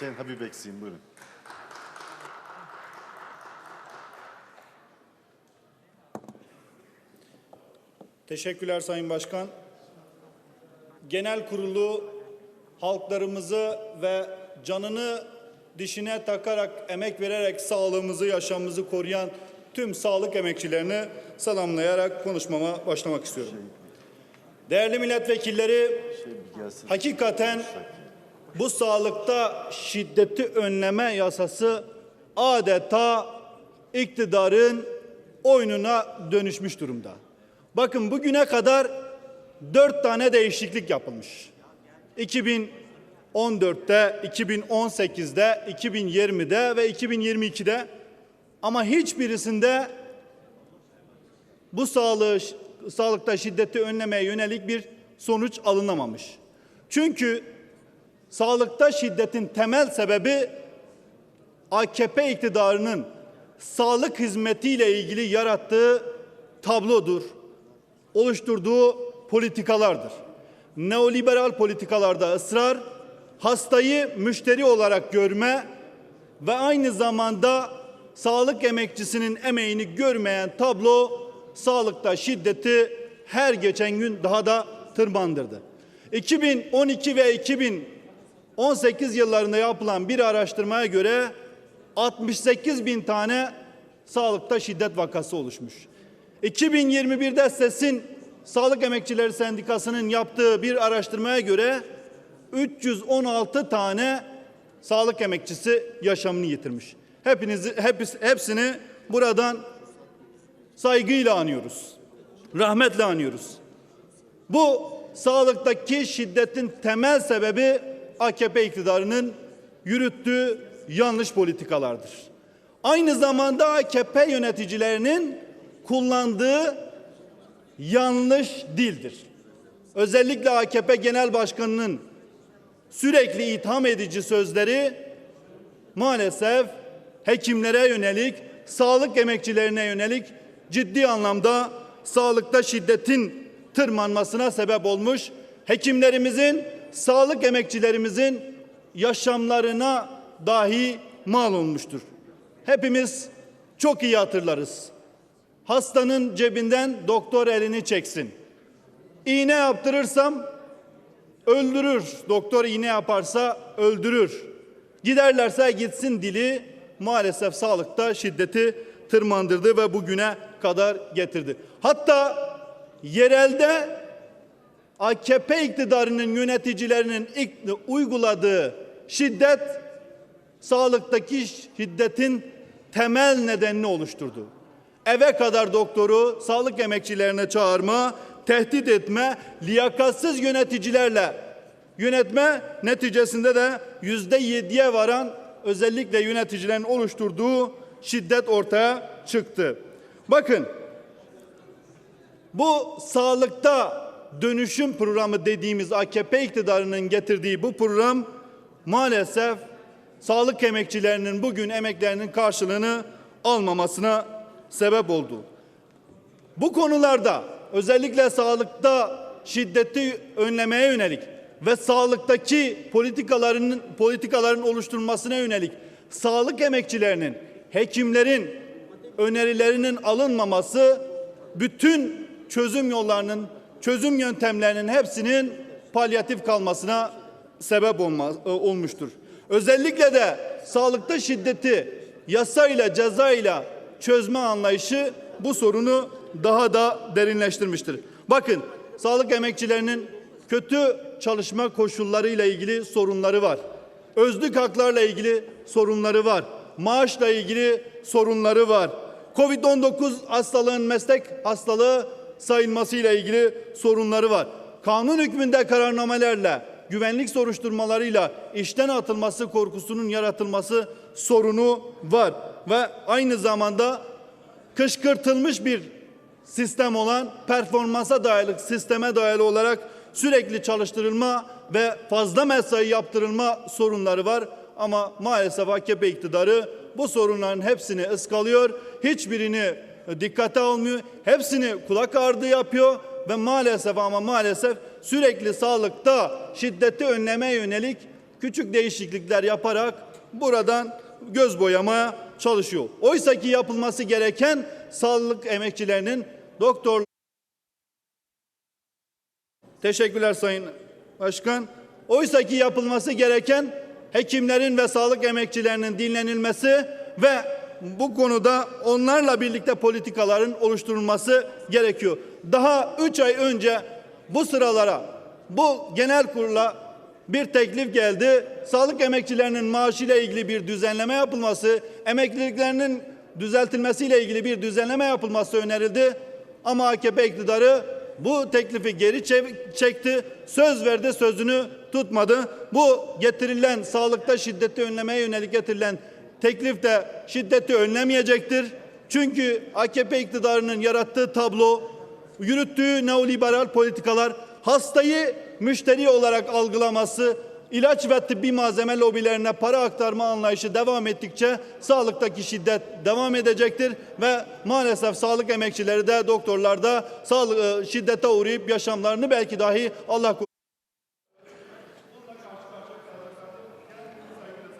Sayın Habib Eksiğim buyurun. Teşekkürler Sayın Başkan. Genel kurulu halklarımızı ve canını dişine takarak, emek vererek sağlığımızı, yaşamımızı koruyan tüm sağlık emekçilerini selamlayarak konuşmama başlamak istiyorum. Değerli milletvekilleri, Şey hakikaten bu sağlıkta şiddeti önleme yasası adeta iktidarın oyununa dönüşmüş durumda. Bakın bugüne kadar dört tane değişiklik yapılmış. 2014'te, 2018'de, 2020'de ve 2022'de ama hiçbirisinde bu sağlığı, sağlıkta şiddeti önlemeye yönelik bir sonuç alınamamış. Çünkü sağlıkta şiddetin temel sebebi AKP iktidarının sağlık hizmetiyle ilgili yarattığı tablodur. Oluşturduğu politikalardır. Neoliberal politikalarda ısrar, hastayı müşteri olarak görme ve aynı zamanda sağlık emekçisinin emeğini görmeyen tablo sağlıkta şiddeti her geçen gün daha da tırmandırdı. 2012 ve 2018 yıllarında yapılan bir araştırmaya göre 68 bin tane sağlıkta şiddet vakası oluşmuş. 2021'de SES'in Sağlık Emekçileri Sendikası'nın yaptığı bir araştırmaya göre 316 tane sağlık emekçisi yaşamını yitirmiş. Hepinizi hepis, hepsini buradan saygıyla anıyoruz. Rahmetle anıyoruz. Bu sağlıktaki şiddetin temel sebebi AKP iktidarının yürüttüğü yanlış politikalardır. Aynı zamanda AKP yöneticilerinin kullandığı yanlış dildir. Özellikle AKP Genel Başkanı'nın sürekli itham edici sözleri maalesef hekimlere yönelik, sağlık emekçilerine yönelik ciddi anlamda sağlıkta şiddetin tırmanmasına sebep olmuş. Hekimlerimizin, sağlık emekçilerimizin yaşamlarına dahi mal olmuştur. Hepimiz çok iyi hatırlarız. Hastanın cebinden doktor elini çeksin. İğne yaptırırsam öldürür. Doktor iğne yaparsa öldürür. Giderlerse gitsin dili maalesef sağlıkta şiddeti tırmandırdı ve bugüne kadar getirdi. Hatta yerelde AKP iktidarının yöneticilerinin ilk uyguladığı şiddet sağlıktaki şiddetin temel nedenini oluşturdu. Eve kadar doktoru sağlık emekçilerine çağırma, tehdit etme, liyakatsız yöneticilerle yönetme neticesinde de yüzde yediye varan özellikle yöneticilerin oluşturduğu şiddet ortaya çıktı. Bakın bu sağlıkta dönüşüm programı dediğimiz AKP iktidarının getirdiği bu program maalesef sağlık emekçilerinin bugün emeklerinin karşılığını almamasına sebep oldu. Bu konularda özellikle sağlıkta şiddeti önlemeye yönelik ve sağlıktaki politikaların politikaların oluşturulmasına yönelik sağlık emekçilerinin, hekimlerin önerilerinin alınmaması bütün çözüm yollarının, çözüm yöntemlerinin hepsinin palyatif kalmasına sebep olma, e, olmuştur. Özellikle de sağlıkta şiddeti yasayla, cezayla çözme anlayışı bu sorunu daha da derinleştirmiştir. Bakın sağlık emekçilerinin kötü çalışma koşullarıyla ilgili sorunları var. Özlük haklarla ilgili sorunları var. Maaşla ilgili sorunları var. Covid-19 hastalığın meslek hastalığı sayılmasıyla ilgili sorunları var. Kanun hükmünde kararnamelerle, güvenlik soruşturmalarıyla işten atılması korkusunun yaratılması sorunu var ve aynı zamanda kışkırtılmış bir sistem olan performansa dayalı sisteme dayalı olarak sürekli çalıştırılma ve fazla mesai yaptırılma sorunları var. Ama maalesef AKP iktidarı bu sorunların hepsini ıskalıyor. Hiçbirini dikkate almıyor. Hepsini kulak ardı yapıyor ve maalesef ama maalesef sürekli sağlıkta şiddeti önlemeye yönelik küçük değişiklikler yaparak buradan göz boyamaya çalışıyor. Oysa ki yapılması gereken sağlık emekçilerinin doktor Teşekkürler Sayın Başkan. Oysa ki yapılması gereken hekimlerin ve sağlık emekçilerinin dinlenilmesi ve bu konuda onlarla birlikte politikaların oluşturulması gerekiyor. Daha üç ay önce bu sıralara, bu genel kurula bir teklif geldi. Sağlık emekçilerinin maaşıyla ilgili bir düzenleme yapılması, emekliliklerinin düzeltilmesiyle ilgili bir düzenleme yapılması önerildi. Ama AKP iktidarı bu teklifi geri çekti. Söz verdi, sözünü tutmadı. Bu getirilen sağlıkta şiddeti önlemeye yönelik getirilen teklif de şiddeti önlemeyecektir. Çünkü AKP iktidarının yarattığı tablo, yürüttüğü neoliberal politikalar hastayı müşteri olarak algılaması, ilaç ve tıbbi malzeme lobilerine para aktarma anlayışı devam ettikçe sağlıktaki şiddet devam edecektir ve maalesef sağlık emekçileri de doktorlar da sağlık, e, şiddete uğrayıp yaşamlarını belki dahi Allah